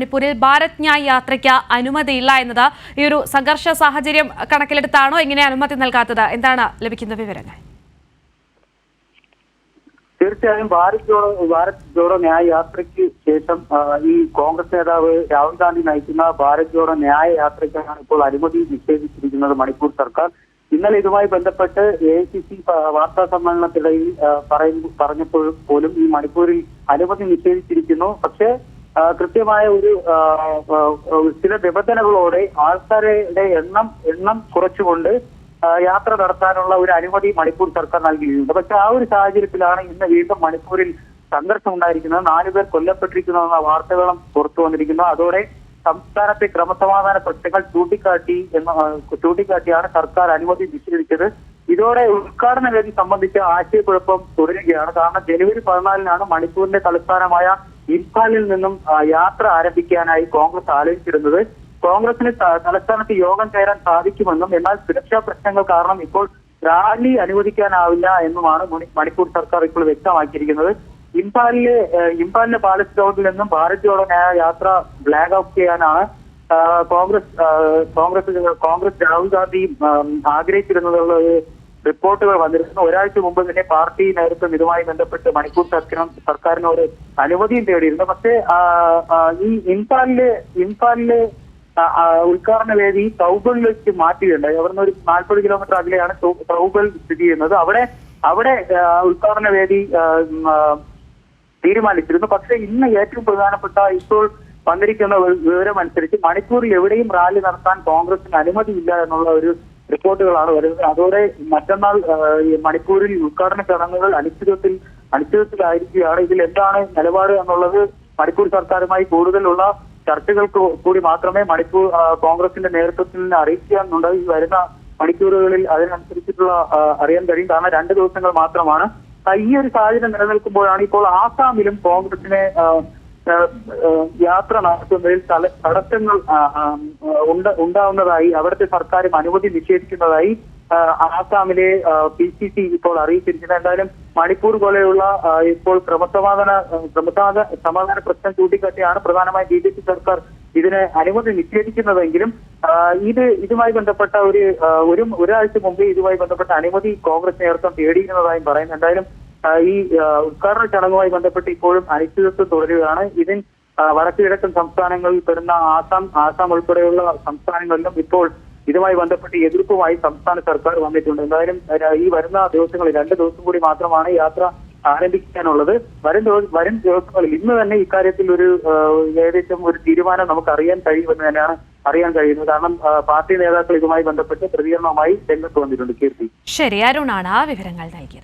മണിപ്പൂരിൽ ഭാരത് ന്യായ് യാത്രയ്ക്ക് അനുമതിയില്ല എന്നത് ഈ ഒരു സംഘർഷ സാഹചര്യം കണക്കിലെടുത്താണോ? ഇങ്ങനെ അനുമതി നൽകാത്തത്? എന്താണ് ലഭിക്കുന്ന വിവരങ്ങൾ? തീർച്ചയായും ഭാരത് ജോഡോ ഭാരത് ജോഡോ ന്യായ യാത്രയ്ക്ക് ശേഷം ഈ കോൺഗ്രസ് നേതാവ് രാഹുൽ ഗാന്ധി നയിക്കുന്ന ഭാരത് ജോഡോ ന്യായ യാത്രയ്ക്കാണ് ഇപ്പോൾ അനുമതി നിഷേധിച്ചിരിക്കുന്നത് മണിപ്പൂർ സർക്കാർ. ഇന്നലെ ഇതുമായി ബന്ധപ്പെട്ട് എ ഐ സി സി വാർത്താ സമ്മേളനത്തിനിടയിൽ പറയുമ്പോൾ പറഞ്ഞപ്പോൾ പോലും ഈ മണിപ്പൂരിൽ അനുമതി നിഷേധിച്ചിരിക്കുന്നു. പക്ഷേ കൃത്യമായ ഒരു ചില നിബന്ധനകളോടെ ആൾക്കാരുടെ എണ്ണം എണ്ണം കുറച്ചുകൊണ്ട് യാത്ര നടത്താനുള്ള ഒരു അനുമതി മണിപ്പൂർ സർക്കാർ നൽകിയിട്ടുണ്ട്. പക്ഷെ ആ ഒരു സാഹചര്യത്തിലാണ് ഇന്ന് വീണ്ടും മണിപ്പൂരിൽ സംഘർഷം ഉണ്ടായിരിക്കുന്നത്. നാലുപേർ കൊല്ലപ്പെട്ടിരിക്കുന്നു എന്ന വാർത്തകളും പുറത്തു വന്നിരിക്കുന്നു. അതോടെ സംസ്ഥാനത്തെ ക്രമസമാധാന പ്രശ്നങ്ങൾ ചൂണ്ടിക്കാട്ടി എന്ന ചൂണ്ടിക്കാട്ടിയാണ് സർക്കാർ അനുമതി നിഷേധിച്ചത് ഇതോടെ ഉദ്ഘാടന വേദി സംബന്ധിച്ച ആശയക്കുഴപ്പം തുടരുകയാണ്. കാരണം ജനുവരി പതിനാലിനാണ് മണിപ്പൂരിന്റെ തലസ്ഥാനമായ ഇംഫാലിൽ നിന്നും യാത്ര ആരംഭിക്കാനായി കോൺഗ്രസ് ആലോചിച്ചിരുന്നത്. കോൺഗ്രസിന് തലസ്ഥാനത്ത് യോഗം ചേരാൻ സാധിക്കുമെന്നും എന്നാൽ സുരക്ഷാ പ്രശ്നങ്ങൾ കാരണം ഇപ്പോൾ റാലി അനുവദിക്കാനാവില്ല എന്നുമാണ് മണി- മണിപ്പൂർ സർക്കാർ ഇപ്പോൾ വ്യക്തമാക്കിയിരിക്കുന്നത്. ഇംഫാലിലെ ഇംഫാലിലെ പാലസ് ഗ്രൗണ്ടിൽ നിന്നും ഭാരത് ജോഡോ യാത്ര ഫ്ലാഗ് ഓഫ് ചെയ്യാനാണ് കോൺഗ്രസ് കോൺഗ്രസ് കോൺഗ്രസ് രാഹുൽ ഗാന്ധിയും ആഗ്രഹിച്ചിരുന്നതുള്ള റിപ്പോർട്ടുകൾ വന്നിരുന്നു. ഒരാഴ്ച മുമ്പ് തന്നെ പാർട്ടി നേതൃത്വം ഇതുമായി ബന്ധപ്പെട്ട് മണിപ്പൂർ സർക്കാരും സർക്കാരിനോട് അനുമതിയും തേടിയിരുന്നു. പക്ഷേ ഈ ഇൻഫാലിലെ ഇൻഫാലിലെ ഉദ്ഘാടന വേദി തൗബലിലേക്ക് മാറ്റിയിട്ടുണ്ട്. അവിടുന്ന് ഒരു നാൽപ്പത് കിലോമീറ്റർ അകലെയാണ് സൗബൽ സ്ഥിതി ചെയ്യുന്നത്. അവിടെ അവിടെ ഉദ്ഘാടന വേദി തീരുമാനിച്ചിരുന്നു. പക്ഷേ ഇന്ന് ഏറ്റവും പ്രധാനപ്പെട്ട ഇപ്പോൾ വന്നിരിക്കുന്ന വിവരമനുസരിച്ച് മണിപ്പൂരിൽ എവിടെയും റാലി നടത്താൻ കോൺഗ്രസിന് അനുമതിയില്ല എന്നുള്ള ഒരു റിപ്പോർട്ടുകളാണ് വരുന്നത്. അതോടെ മറ്റന്നാൾ മണിപ്പൂരിൽ ഉദ്ഘാടന ചടങ്ങുകൾ അനിശ്ചിതത്തിൽ അനിശ്ചിതത്തിലായിരിക്കുകയാണ്. ഇതിൽ എന്താണ് നിലപാട് എന്നുള്ളത് മണിപ്പൂർ സർക്കാരുമായി കൂടുതലുള്ള ചർച്ചകൾക്ക് കൂടി മാത്രമേ മണിപ്പൂർ കോൺഗ്രസിന്റെ നേതൃത്വത്തിൽ നിന്ന് അറിയിക്കാനുണ്ട് ഈ വരുന്ന മണിക്കൂറുകളിൽ അതിനനുസരിച്ചിട്ടുള്ള അറിയാൻ കഴിയും. കാരണം രണ്ട് ദിവസങ്ങൾ മാത്രമാണ്. ഈ ഒരു സാഹചര്യം നിലനിൽക്കുമ്പോഴാണ് ഇപ്പോൾ ആസാമിലും കോൺഗ്രസിനെ യാത്ര നടത്തുന്നതിൽ തല- തടസ്സങ്ങൾ ഉണ്ട് ഉണ്ടാവുന്നതായി അവിടുത്തെ സർക്കാരും അനുമതി നിഷേധിക്കുന്നതായി ആസാമിലെ പി സി സി ഇപ്പോൾ അറിയിച്ചിരിക്കുന്നത് എന്തായാലും മണിപ്പൂർ പോലെയുള്ള ഇപ്പോൾ ക്രമസമാധാന ക്രമസമാധാന സമാധാന പ്രശ്നം ചൂണ്ടിക്കാട്ടിയാണ് പ്രധാനമായും ബി ജെ പി സർക്കാർ ഇതിന് അനുമതി നിഷേധിക്കുന്നതെങ്കിലും ഇത് ഇതുമായി ബന്ധപ്പെട്ട ഒരു ഒരു ഒരാഴ്ച മുമ്പ് ഇതുമായി ബന്ധപ്പെട്ട അനുമതി കോൺഗ്രസ് നേതൃത്വം തേടിയിരുന്നതായും പറയുന്നു. എന്തായാലും ഈ ഉദ്ഘാടന ചടങ്ങുമായി ബന്ധപ്പെട്ട് ഇപ്പോഴും അനിശ്ചിതത്വം തുടരുകയാണ്. ഇതിൻ വടക്കു കിഴക്കൻ സംസ്ഥാനങ്ങളിൽ പെടുന്ന ആസാം ആസാം ഉൾപ്പെടെയുള്ള സംസ്ഥാനങ്ങളിലും ഇപ്പോൾ ഇതുമായി ബന്ധപ്പെട്ട് എതിർപ്പുമായി സംസ്ഥാന സർക്കാർ വന്നിട്ടുണ്ട്. എന്തായാലും ഈ വരുന്ന ദിവസങ്ങളിൽ രണ്ട് ദിവസം കൂടി മാത്രമാണ് യാത്ര ആരംഭിക്കാനുള്ളത്. വരും വരും ദിവസങ്ങളിൽ ഇന്ന് തന്നെ ഇക്കാര്യത്തിൽ ഒരു ഏകദേശം ഒരു തീരുമാനം നമുക്ക് അറിയാൻ കഴിയുമെന്ന് തന്നെയാണ് അറിയാൻ കഴിയുന്നത്. കാരണം പാർട്ടി നേതാക്കൾ ഇതുമായി ബന്ധപ്പെട്ട് പ്രതികരണവുമായി രംഗത്ത് വന്നിട്ടുണ്ട്. കീർത്തി. ശരി അരുണാണ് ആ വിവരങ്ങൾ നൽകിയത്.